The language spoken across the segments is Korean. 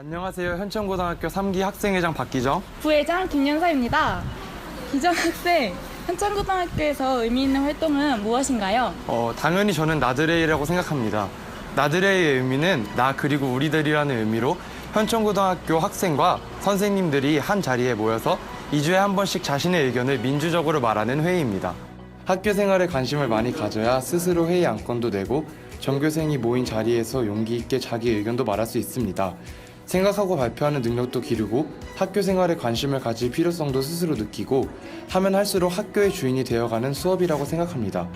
안녕하세요. 현천고등학교 3기 학생회장 박기정. 부회장 김연사입니다. 기정 학생, 현천고등학교에서 의미 있는 활동은 무엇인가요? 어, 당연히 저는 나드레이라고 생각합니다. 나드레이의 의미는 나 그리고 우리들이라는 의미로 현천고등학교 학생과 선생님들이 한 자리에 모여서 2주에 한 번씩 자신의 의견을 민주적으로 말하는 회의입니다. 학교 생활에 관심을 많이 가져야 스스로 회의 안건도 내고 전교생이 모인 자리에서 용기 있게 자기 의견도 말할 수 있습니다. 생각하고 발표하는 능력도 기르고 학교 생활에 관심을 가질 필요성도 스스로 느끼고 하면 할수록 학교의 주인이 되어가는 수업이라고 생각합니다.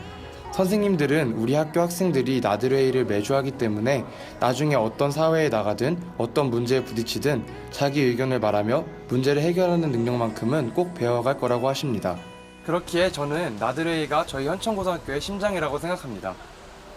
선생님들은 우리 학교 학생들이 나들회의를 매주 하기 때문에 나중에 어떤 사회에 나가든 어떤 문제에 부딪히든 자기 의견을 말하며 문제를 해결하는 능력만큼은 꼭 배워갈 거라고 하십니다. 그렇기에 저는 나들회의가 저희 현천고등학교의 심장이라고 생각합니다.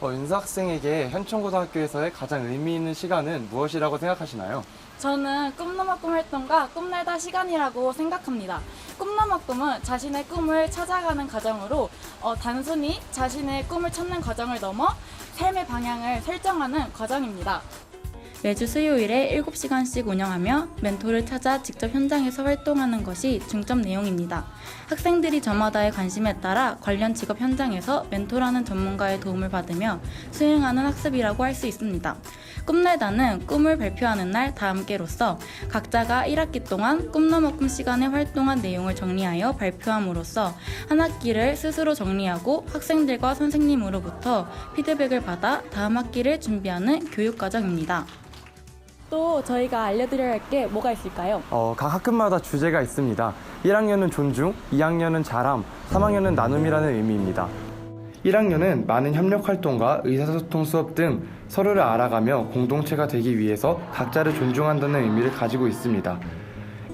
어, 윤서 학생에게 현천고등학교에서의 가장 의미 있는 시간은 무엇이라고 생각하시나요? 저는 꿈너머 꿈 활동과 꿈날다 시간이라고 생각합니다. 꿈너머 꿈은 자신의 꿈을 찾아가는 과정으로 어, 단순히 자신의 꿈을 찾는 과정을 넘어 삶의 방향을 설정하는 과정입니다. 매주 수요일에 7시간씩 운영하며 멘토를 찾아 직접 현장에서 활동하는 것이 중점 내용입니다. 학생들이 저마다의 관심에 따라 관련 직업 현장에서 멘토라는 전문가의 도움을 받으며 수행하는 학습이라고 할 수 있습니다. 꿈날다는 꿈을 발표하는 날 다함께로서 각자가 1학기 동안 꿈너머 꿈 시간에 활동한 내용을 정리하여 발표함으로써 한 학기를 스스로 정리하고 학생들과 선생님으로부터 피드백을 받아 다음 학기를 준비하는 교육 과정입니다. 또 저희가 알려드려야 할 게 뭐가 있을까요? 어, 각 학급마다 주제가 있습니다. 1학년은 존중, 2학년은 자람, 3학년은 나눔이라는 의미입니다. 1학년은 많은 협력 활동과 의사소통 수업 등 서로를 알아가며 공동체가 되기 위해서 각자를 존중한다는 의미를 가지고 있습니다.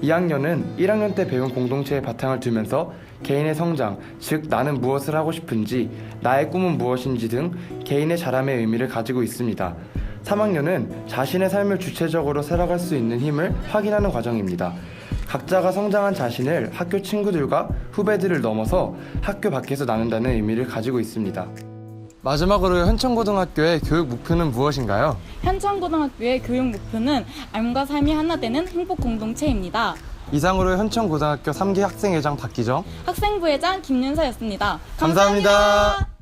2학년은 1학년 때 배운 공동체의 바탕을 두면서 개인의 성장, 즉 나는 무엇을 하고 싶은지, 나의 꿈은 무엇인지 등 개인의 자람의 의미를 가지고 있습니다. 3학년은 자신의 삶을 주체적으로 살아갈 수 있는 힘을 확인하는 과정입니다. 각자가 성장한 자신을 학교 친구들과 후배들을 넘어서 학교 밖에서 나눈다는 의미를 가지고 있습니다. 마지막으로 현천고등학교의 교육 목표는 무엇인가요? 현천고등학교의 교육 목표는 삶과 삶이 하나 되는 행복 공동체입니다. 이상으로 현천고등학교 3기 학생회장 박기정 학생부회장 김윤서였습니다 감사합니다.